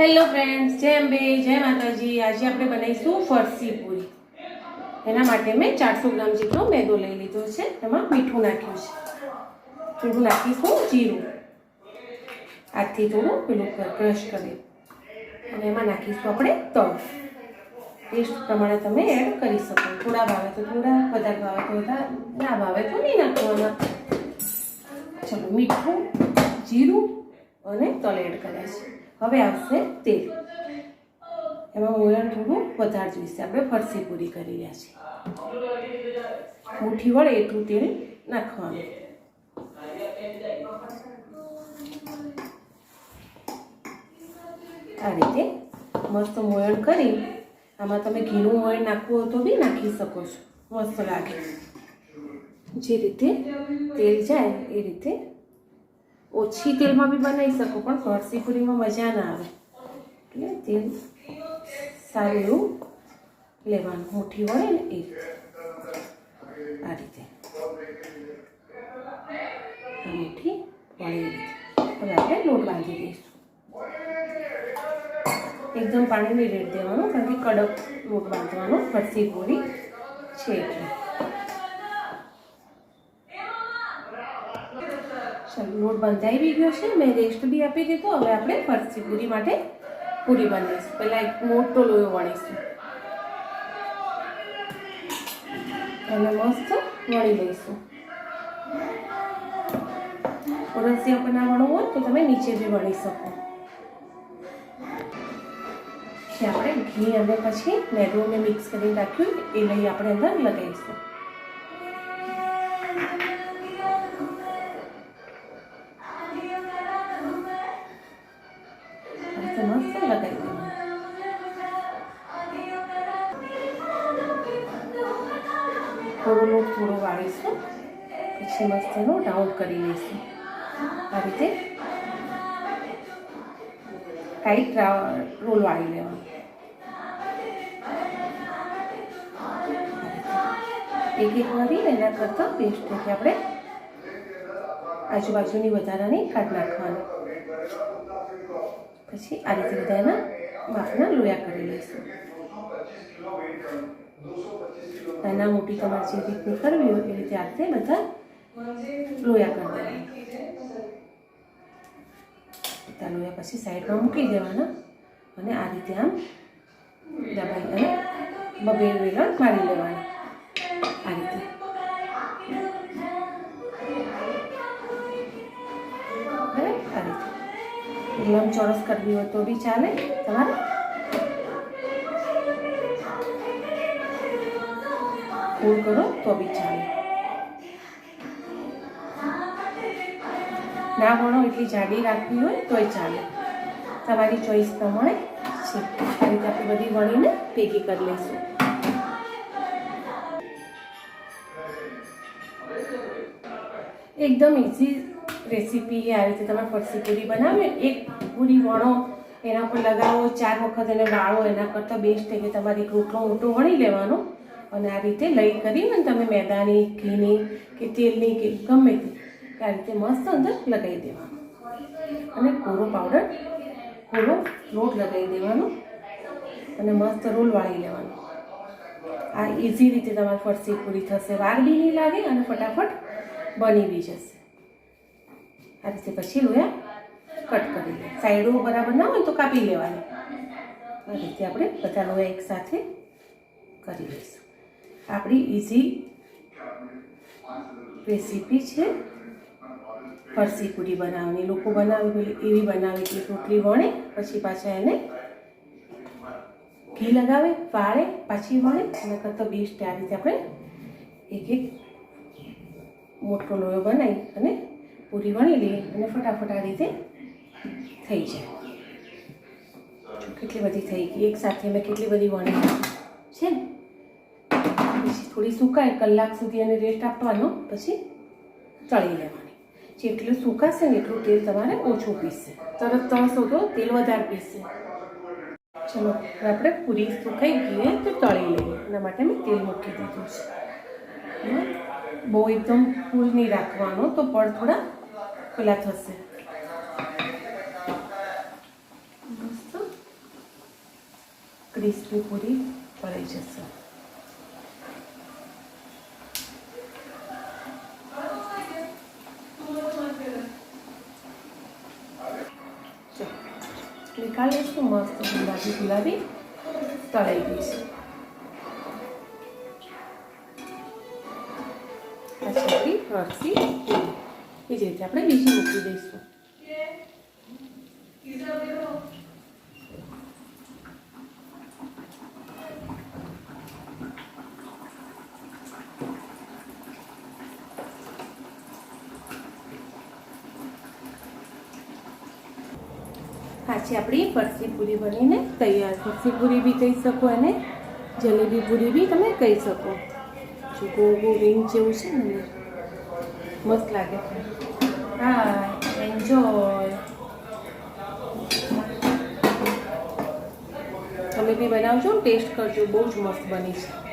Hello friends જય અંબે, જય માતાજી. આજે આપણે બનાવીશું ફરસી પૂરી. એના માટે મેં ચારસો ગ્રામ જેટલો મેદો લઈ લીધો છે. એમાં મીઠું નાખ્યું છે. થોડું નાખીશું જીરું. હાથથી થોડું પેલું ક્રશ કરી અને એમાં નાખીશું આપણે તલ ટેસ્ટ પ્રમાણે તમે એડ કરી શકો. થોડા ભાવે તો થોડા, વધારે ભાવે તો વધારે, ના ભાવે તો નહીં નાખવાના. ચલો, મીઠું, જીરું અને તલ એડ કર્યા છે હવે આવશે તેલ. એમાં મોરણ થોડું વધારે જોઈશે. આપણે ફરસી પૂરી કરી રહ્યા છીએ. મુઠ્ઠી વળે એટલું તેલ નાખવાનું. આ રીતે મસ્ત મોયણ કરી, આમાં તમે ઘીનું મોયણ નાખવું હોય તો બી નાખી શકો છો. મસ્ત લાગે. જે રીતે તેલ જાય એ રીતે ઓછી તેલમાં બી બનાવી શકો, પણ ફરસી પૂરીમાં મજા ના આવે. એટલે તેલ સારું એવું લેવાનું. મોટી વળે ને એ આ રીતે. મીઠી વળી રીતે હવે આપણે લોટ બાંધી દઈશું. એકદમ પાણી નહીં રેડ દેવાનું, કારણ કડક લોટ બાંધવાનો ફરસી પૂરી છે એટલે ચાલો લોટ બંધાઈ ગયો છે, મેં રેસ્ટ બી આપી દીધો, હવે આપણે ફરસી પૂરી માટે પૂરી બનાવીશું પહેલાં એક મોટો લોયો વણીશું. અને મસ્ત વણી લઈશું. રસિયા બનાવવાનું હોય તો તમે નીચે બી વણી શકો. આપણે ઘી અને પછી મેદોને મિક્સ કરીને રાખ્યું, એ લઈ આપણે અંદર લગાવીશું. થોડો થોડો વાળીશું. પછી મસ્ત એનો રાઉન્ડ કરી લઈશું. આ રીતે ટાઈટ રોલ વાળી લેવાનો. એક એક વાળી એના કરતાં પેસ્ટ છે આપણે આજુબાજુની વધારાની કાઢ નાખવાની. પછી આ રીતે બધા એના માપના લોયા કરી લઈશું. નાના મોટી તમારે જે રીતની કરવી હોય એ રીતે આ રીતે બધા લોયા કરી બધા લોયા પછી સાઈડમાં મૂકી દેવાના અને આ રીતે આમ દબાઈ અને બબે વેલણ મારી લેવાના. આ રીતે. આમ ચોરસ કરવી હોય તો બી ચાલે તમારે? ફૂલ કરો તો બી ચાલે. ના વણો એટલી જાડી રાખવી હોય તોય ચાલે. તમારી ચોઈસ પ્રમાણે છે. આ રીતે આપણે બધી વણીને ભેગી કરી લઈશું. એકદમ ઇઝી રેસીપી આ રીતે તમે ફરસી પૂરી બનાવી. એક પૂરી વણો, એના પર લગાવો, ચાર વખત એને વાળો, એના કરતાં બેસ્ટ છે કે તમારે એક રોટલો મોટો વણી લેવાનો. અને આ રીતે લઈ કરીને તમે મેદાની ઘીની કે તેલની કે ગમે તે આ રીતે મસ્ત અંદર લગાવી દેવાનું. અને કોરો પાવડર, કોરો રોટ લગાવી દેવાનો અને મસ્ત રોલ વાળી લેવાનો. આ ઇઝી રીતે તમારી ફરસી પૂરી થશે, વાર બી નહીં લાગે અને ફટાફટ બની બી જશે. આ રીતે પછી લોયા કટ કરી લે. સાઈડો બરાબર ના હોય તો કાપી લેવાની. આ રીતે આપણે બધા લોયા એકસાથે કરી લઈશું. આપણી ઇઝી રેસીપી છે. ફરસી પૂરી બનાવવાની, લોકો બનાવી પેલી, એવી બનાવે કે રોટલી વણે, પછી પાછા એને ઘી લગાવે, વાળે, પાછી વણે અને કરતાં બેસ્ટ આ રીતે આપણે એક એક મોટો લોયો બનાવી અને પૂરી વણી લઈએ અને ફટાફટ આ રીતે થઈ જાય. કેટલી બધી થઈ ગઈ? એક સાથે મેં કેટલી બધી વણી છે? ને પછી થોડી સુકાય, કલાક સુધી એને રેસ્ટ આપવાનો, પછી તળી લેવાની. જેટલું સુકાશે ને એટલું તેલ તમારે ઓછું પીસશે. તરત તળશો તો તેલ વધારે પીસશે. ચલો આપણે પૂરી સુકાઈ ગઈએ તો તળી લઈએ. એના માટે મેં તેલ મૂકી દીધું છે. બહુ એકદમ ફૂલ નહીં રાખવાનો, તો પડ થોડા પેલા થશે. મસ્ત. ક્રિસ્પી પૂરી પડી જશે ચલો નીકાળી લઈશું મસ્ત ગુલાબી ગુલાબી તળાઈ દઈશું પછી આપણી ફરસી પૂરી એ જ રીતે આપણે બીજી મૂકી દઈશું પાછી આપણી ફરસી પૂરી બનીને તૈયાર ફરસી પૂરી બી કહી શકો અને જલેબી પૂરી બી તમે કહી શકો. જો ગોળ ગોળ રીંગ જેવું છે ને મસ્ત લાગે છે. હા એન્જોય તમે બી બનાવજો ટેસ્ટ કરજો બહુ જ મસ્ત બની છે.